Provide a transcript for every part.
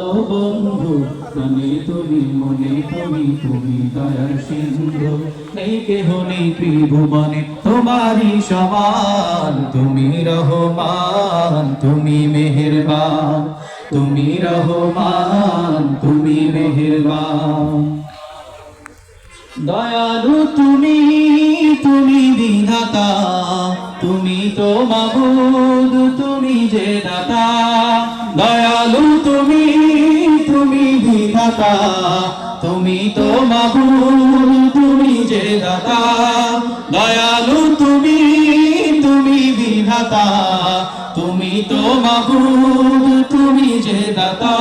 বন্ধু প্রাণে তুমি মনে, তুমি তুমি দয়ার সিন্ধু। কেহ নেই ত্রিভুবনে, তোমারই সমান। তুমি রহমান, তুমি মেহেরবান। তুমি রহমান, তুমি মেহেরবান। দয়ালু তুমি তুমি বিধাতা। তুমি তো মাবুদ, তুমি যে দাতা। দয়ালু তুমি তুমি বিধাতা তুমি তো মাবুদ তুমি যে দাতা। দয়ালু তুমি তুমি বিধাতা। তুমি তো মাবুদ তুমি যে দাতা।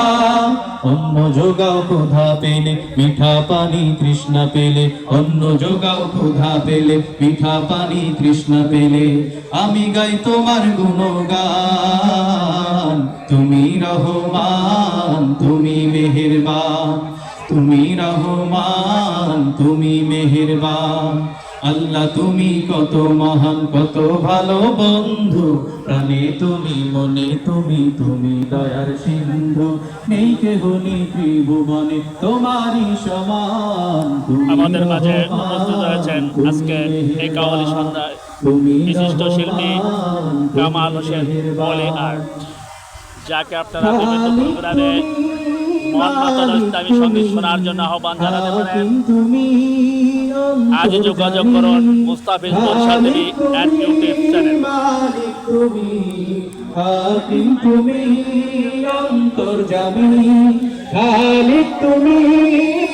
অন্য যোগাও ক্ষুধা পেলে, মিঠা পানি তৃষ্ণা পেলে। অন্য যোগাও ক্ষুধা পেলে, মিঠা পানি তৃষ্ণা পেলে। আমি গাই তোমার গুণগান, তুমি রহমান। তুমি মেহেরবান তুমি রহমান তুমি মেহেরবান। আল্লাহ তুমি কত মহান কত ভালো বন্ধু। প্রাণে তুমি মনে তুমি তুমি দয়ার সিন্ধু। নেই কেহ নেই ত্রিভুবনে তোমারই সমান। তুমি আমাদের মাঝে উপস্থিত হয়েছেন আজকে এই কাওয়ালি সন্ধ্যায় তুমি বিশিষ্ট শিল্পী কামাল হোসেন বলে আর। যাকে আপনারা বিভিন্ন আজই যোগাযোগ করুন মুস্তাফিজ তুমি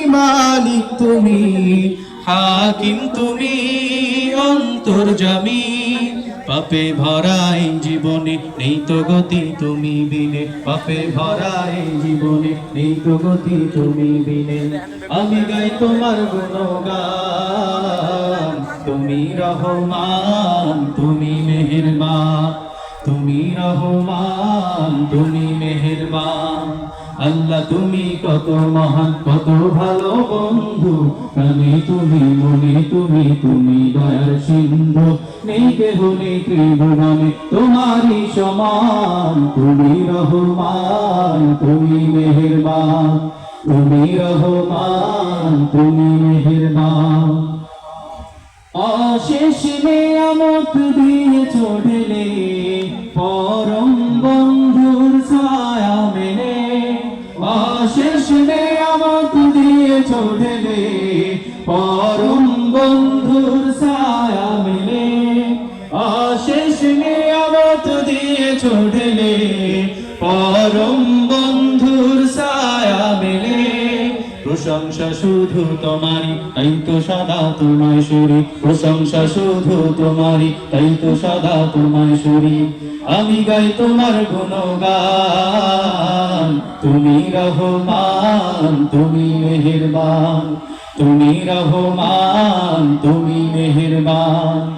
মালিক তুমি হাকিম তুমি অন্তর্জামী। পাপে ভরাই জীবনে, নেই তো গতি তুমি বিনে। পাপে ভরাই জীবনে, নেই তো গতি তুমি বিনে। আমি গাই তোমার গুণগান, তুমি রহমান, তুমি মেহেরবান। তুমি রহমান, তুমি মেহেরবান। আল্লাহ, তুমি কত মহান, কত ভালো বন্ধু। প্রাণে তুমি, মনে তুমি তুমি দয়ার সিন্ধু। নেই কেহ, নেই ত্রিভুবনে তোমারই সমান। তুমি রহমান, তুমি মেহেরবান। তুমি রহমান, তুমি মেহেরবান। অশেষ নিয়ামত দিয়ে চড়লে পরম বন্ধুর ছায়া মেলে। অশেষ নিয়ামত দিয়ে চড়লে পরম বন্ধুর প্রশংসা শুধু তোমারই, তাই তো সদা তোমায় সুরি। প্রশংসা শুধু তোমারই, তাই তো সদা তোমায় সুরি। আমি গাই তোমার গুণগান, তুমি রহমান, তুমি মেহেরবান। তুমি রহমান, তুমি মেহেরবান।